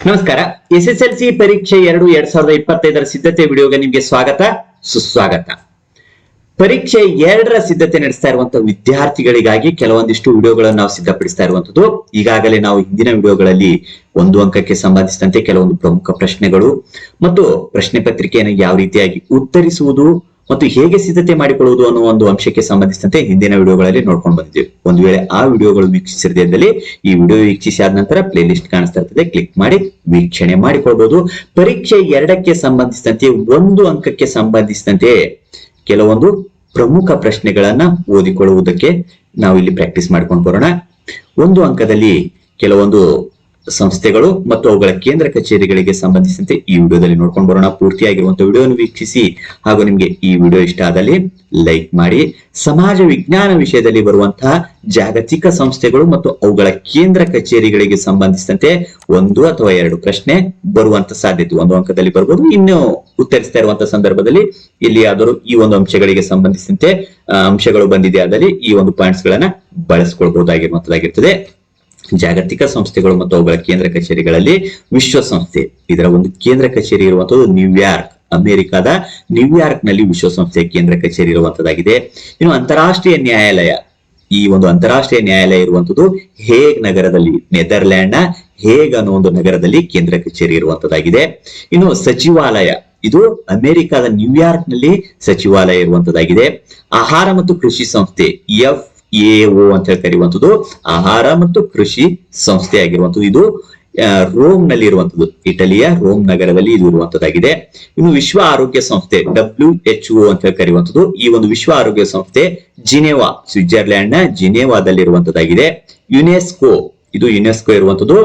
ನಮಸ್ಕಾರ. S S L C ಪರೀಕ್ಷೆ ಎರಡು ಎರಡ್ ಸಾವಿರದ ಇಪ್ಪತ್ತೈದರ ಸಿದ್ಧತೆ ವಿಡಿಯೋಗೆ ನಿಮಗೆ ಸ್ವಾಗತ, ಸುಸ್ವಾಗತ. ಪರೀಕ್ಷೆ ಎರಡರ ಸಿದ್ಧತೆ ನಡೆಸ್ತಾ ಇರುವಂತಹ ವಿದ್ಯಾರ್ಥಿಗಳಿಗಾಗಿ ಕೆಲವೊಂದಿಷ್ಟು ವಿಡಿಯೋಗಳನ್ನು ನಾವು ಸಿದ್ಧಪಡಿಸ್ತಾ ಇರುವಂತದ್ದು ಈಗಾಗಲೇ ನಾವು ಹಿಂದಿನ ವಿಡಿಯೋಗಳಲ್ಲಿ ಒಂದು ಅಂಕಕ್ಕೆ ಸಂಬಂಧಿಸಿದಂತೆ ಕೆಲವೊಂದು ಪ್ರಮುಖ ಪ್ರಶ್ನೆಗಳು ಮತ್ತು ಪ್ರಶ್ನೆ ಪತ್ರಿಕೆಯನ್ನು ಯಾವ ರೀತಿಯಾಗಿ ಉತ್ತರಿಸುವುದು ಮತ್ತು ಹೇಗೆ ಸಿದ್ಧತೆ ಮಾಡಿಕೊಳ್ಳುವುದು ಅನ್ನೋ ಒಂದು ಅಂಶಕ್ಕೆ ಸಂಬಂಧಿಸಿದಂತೆ ಹಿಂದಿನ ವಿಡಿಯೋಗಳಲ್ಲಿ ನೋಡ್ಕೊಂಡು ಬಂದಿದ್ದೀವಿ. ಒಂದು ವೇಳೆ ಆ ವಿಡಿಯೋಗಳು ವೀಕ್ಷಿಸಿರದೇ ಇದ್ದಲ್ಲಿ ಈ ವಿಡಿಯೋ ವೀಕ್ಷಿಸಿ ಆದ ನಂತರ ಪ್ಲೇ ಲಿಸ್ಟ್ ಕಾಣಿಸ್ತಾ ಇರ್ತದೆ ಕ್ಲಿಕ್ ಮಾಡಿ ವೀಕ್ಷಣೆ ಮಾಡಿಕೊಳ್ಬಹುದು ಪರೀಕ್ಷೆ ಎರಡಕ್ಕೆ ಸಂಬಂಧಿಸಿದಂತೆ, ಒಂದು ಅಂಕಕ್ಕೆ ಸಂಬಂಧಿಸಿದಂತೆ ಕೆಲವೊಂದು ಪ್ರಮುಖ ಪ್ರಶ್ನೆಗಳನ್ನ ಓದಿಕೊಳ್ಳುವುದಕ್ಕೆ ನಾವು ಇಲ್ಲಿ ಪ್ರಾಕ್ಟೀಸ್ ಮಾಡ್ಕೊಂಡು ಬರೋಣ. ಒಂದು ಅಂಕದಲ್ಲಿ ಕೆಲವೊಂದು ಸಂಸ್ಥೆಗಳು ಮತ್ತು ಅವುಗಳ ಕೇಂದ್ರ ಕಚೇರಿಗಳಿಗೆ ಸಂಬಂಧಿಸಿದಂತೆ ಈ ವಿಡಿಯೋದಲ್ಲಿ ನೋಡ್ಕೊಂಡು ಬರೋಣ. ಪೂರ್ತಿಯಾಗಿರುವಂತಹ ವಿಡಿಯೋವನ್ನು ವೀಕ್ಷಿಸಿ ಹಾಗೂ ನಿಮಗೆ ಈ ವಿಡಿಯೋ ಇಷ್ಟ ಆದಲ್ಲಿ ಲೈಕ್ ಮಾಡಿ. ಸಮಾಜ ವಿಜ್ಞಾನ ವಿಷಯದಲ್ಲಿ ಬರುವಂತಹ ಜಾಗತಿಕ ಸಂಸ್ಥೆಗಳು ಮತ್ತು ಅವುಗಳ ಕೇಂದ್ರ ಕಚೇರಿಗಳಿಗೆ ಸಂಬಂಧಿಸಿದಂತೆ ಒಂದು ಅಥವಾ ಎರಡು ಪ್ರಶ್ನೆ ಬರುವಂತ ಸಾಧ್ಯತೆ ಒಂದು ಅಂಕದಲ್ಲಿ ಬರ್ಬೋದು. ಇನ್ನು ಉತ್ತರಿಸ್ತಾ ಇರುವಂತಹ ಸಂದರ್ಭದಲ್ಲಿ ಇಲ್ಲಿ ಯಾವ್ದಾದ್ರು ಈ ಒಂದು ಅಂಶಗಳಿಗೆ ಸಂಬಂಧಿಸಿದಂತೆ ಅಂಶಗಳು ಬಂದಿದೆ ಆದಲ್ಲಿ ಈ ಒಂದು ಪಾಯಿಂಟ್ಸ್ ಗಳನ್ನ ಬಳಸ್ಕೊಳ್ಬಹುದಾಗಿರುವಂತದ್ದಾಗಿರ್ತದೆ. ಜಾಗತಿಕ ಸಂಸ್ಥೆಗಳು ಮತ್ತು ಅವುಗಳ ಕೇಂದ್ರ ಕಚೇರಿಗಳಲ್ಲಿ ವಿಶ್ವಸಂಸ್ಥೆ. ಇದರ ಒಂದು ಕೇಂದ್ರ ಕಚೇರಿ ಇರುವಂತದ್ದು ನ್ಯೂಯಾರ್ಕ್. ಅಮೆರಿಕದ ನ್ಯೂಯಾರ್ಕ್ನಲ್ಲಿ ವಿಶ್ವಸಂಸ್ಥೆಯ ಕೇಂದ್ರ ಕಚೇರಿ ಇರುವಂತದ್ದಾಗಿದೆ. ಇನ್ನು ಅಂತಾರಾಷ್ಟ್ರೀಯ ನ್ಯಾಯಾಲಯ. ಈ ಒಂದು ಅಂತಾರಾಷ್ಟ್ರೀಯ ನ್ಯಾಯಾಲಯ ಇರುವಂತದ್ದು ಹೇಗ್ ನಗರದಲ್ಲಿ ನೆದರ್ಲ್ಯಾಂಡ್ನ ಹೇಗ್ ಅನ್ನೋ ಒಂದು ನಗರದಲ್ಲಿ ಕೇಂದ್ರ ಕಚೇರಿ ಇರುವಂತದ್ದಾಗಿದೆ. ಇನ್ನು ಸಚಿವಾಲಯ. ಇದು ಅಮೆರಿಕದ ನ್ಯೂಯಾರ್ಕ್ನಲ್ಲಿ ಸಚಿವಾಲಯ ಇರುವಂತದ್ದಾಗಿದೆ. ಆಹಾರ ಮತ್ತು ಕೃಷಿ ಸಂಸ್ಥೆ, ಎಫ್ ಎಒ ಅಂತ ಹೇಳಿ ಕರೆಯುವಂಥದ್ದು ಆಹಾರ ಮತ್ತು ಕೃಷಿ ಸಂಸ್ಥೆ ಆಗಿರುವಂಥದ್ದು ಇದು ರೋಮ್ನಲ್ಲಿ ಇರುವಂತದ್ದು ಇಟಲಿಯ ರೋಮ್ ನಗರದಲ್ಲಿ ಇದು ಇರುವಂತದ್ದಾಗಿದೆ ಇನ್ನು ವಿಶ್ವ ಆರೋಗ್ಯ ಸಂಸ್ಥೆ, ಡಬ್ಲ್ಯೂ ಎಚ್ ಒ ಅಂತ ಹೇಳಿ ಈ ಒಂದು ವಿಶ್ವ ಆರೋಗ್ಯ ಸಂಸ್ಥೆ ಜಿನೆವಾ ಸ್ವಿಟ್ಜರ್ಲ್ಯಾಂಡ್ನ ಜಿನೆವಾದಲ್ಲಿ ಇರುವಂತದ್ದಾಗಿದೆ ಯುನೆಸ್ಕೋ, ಇದು ಯುನೆಸ್ಕೋ ಇರುವಂತದ್ದು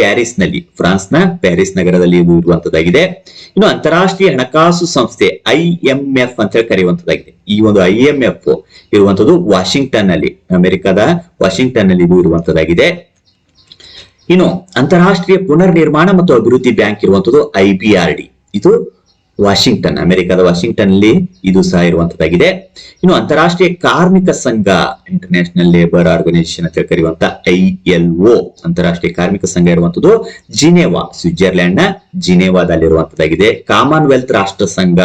ಪ್ಯಾರಿಸ್ನಲ್ಲಿ ಫ್ರಾನ್ಸ್ನ ಪ್ಯಾರಿಸ್ ನಗರದಲ್ಲಿ ಇರುವಂತದ್ದಾಗಿದೆ ಇನ್ನು ಅಂತಾರಾಷ್ಟ್ರೀಯ ಹಣಕಾಸು ಸಂಸ್ಥೆ ಐ ಎಂ ಎಫ್ ಅಂತ ಹೇಳಿ ಕರೆಯುವಂತದ್ದಾಗಿದೆ. ಈ ಒಂದು ಐ ಎಂ ಎಫ್ ಇರುವಂತದ್ದು ವಾಷಿಂಗ್ಟನ್ನಲ್ಲಿ ಅಮೆರಿಕದ ವಾಷಿಂಗ್ಟನ್ನಲ್ಲಿ ಇದು ಇರುವಂತದ್ದಾಗಿದೆ ಇನ್ನು ಅಂತಾರಾಷ್ಟ್ರೀಯ ಪುನರ್ ನಿರ್ಮಾಣ ಮತ್ತು ಅಭಿವೃದ್ಧಿ ಬ್ಯಾಂಕ್ ಇರುವಂತದ್ದು ಐ ಇದು ವಾಷಿಂಗ್ಟನ್, ಅಮೆರಿಕದ ವಾಷಿಂಗ್ಟನ್ ಅಲ್ಲಿ ಇದು ಸಹ ಇರುವಂತದ್ದಾಗಿದೆ. ಇನ್ನು ಅಂತಾರಾಷ್ಟ್ರೀಯ ಕಾರ್ಮಿಕ ಸಂಘ ಇಂಟರ್ನ್ಯಾಷನಲ್ ಲೇಬರ್ ಆರ್ಗನೈಸೇಷನ್ ಅಂತ ಕರೆಯುವಂತ ಐ ಎಲ್ ಒ, ಅಂತಾರಾಷ್ಟ್ರೀಯ ಕಾರ್ಮಿಕ ಸಂಘ ಇರುವಂತದ್ದು ಜಿನೇವಾ ಸ್ವಿಟ್ಜರ್ಲ್ಯಾಂಡ್ನ ಜಿನೆವಾದಲ್ಲಿರುವಂತದ್ದಾಗಿದೆ. ಕಾಮನ್ವೆಲ್ತ್ ರಾಷ್ಟ್ರ ಸಂಘ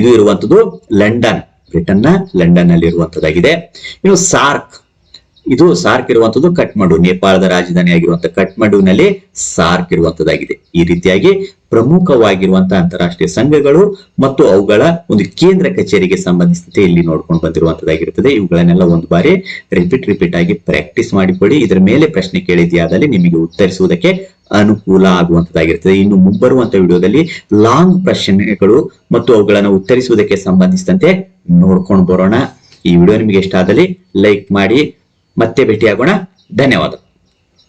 ಇದು ಇರುವಂತದ್ದು ಲಂಡನ್ ಬ್ರಿಟನ್ನ ಲಂಡನ್ನಲ್ಲಿ ಇರುವಂತದ್ದಾಗಿದೆ ಇನ್ನು ಸಾರ್ಕ್ ಇದು ಸಾರ್ಕ್ ಇರುವಂತದ್ದು ಕಟ್ಮಂಡು ನೇಪಾಳದ ರಾಜಧಾನಿ ಆಗಿರುವಂತಹ ಕಟ್ಮಂಡುನಲ್ಲಿ ಸಾರ್ಕ್ ಇರುವಂತದ್ದಾಗಿದೆ. ಈ ರೀತಿಯಾಗಿ ಪ್ರಮುಖವಾಗಿರುವಂತಹ ಅಂತಾರಾಷ್ಟ್ರೀಯ ಸಂಘಗಳು ಮತ್ತು ಅವುಗಳ ಒಂದು ಕೇಂದ್ರ ಕಚೇರಿಗೆ ಸಂಬಂಧಿಸಿದಂತೆ ಇಲ್ಲಿ ನೋಡ್ಕೊಂಡು ಬಂದಿರುವಂತದ್ದಾಗಿರುತ್ತದೆ. ಇವುಗಳನ್ನೆಲ್ಲ ಒಂದು ಬಾರಿ ರಿಪೀಟ್ ರಿಪೀಟ್ ಆಗಿ ಪ್ರಾಕ್ಟೀಸ್ ಮಾಡಿಕೊಡಿ ಇದರ ಮೇಲೆ ಪ್ರಶ್ನೆ ಕೇಳಿದ್ಯಾದಲ್ಲಿ ನಿಮಗೆ ಉತ್ತರಿಸುವುದಕ್ಕೆ ಅನುಕೂಲ ಆಗುವಂತದ್ದಾಗಿರ್ತದೆ ಇನ್ನು ಮುಂಬರುವಂತ ವಿಡಿಯೋದಲ್ಲಿ ಲಾಂಗ್ ಪ್ರಶ್ನೆಗಳು ಮತ್ತು ಅವುಗಳನ್ನು ಉತ್ತರಿಸುವುದಕ್ಕೆ ಸಂಬಂಧಿಸಿದಂತೆ ನೋಡ್ಕೊಂಡು ಬರೋಣ. ಈ ವಿಡಿಯೋ ನಿಮಗೆ ಇಷ್ಟ ಆದಲ್ಲಿ ಲೈಕ್ ಮಾಡಿ ಮತ್ತೆ ಭೇಟಿಯಾಗೋಣ. ಧನ್ಯವಾದ.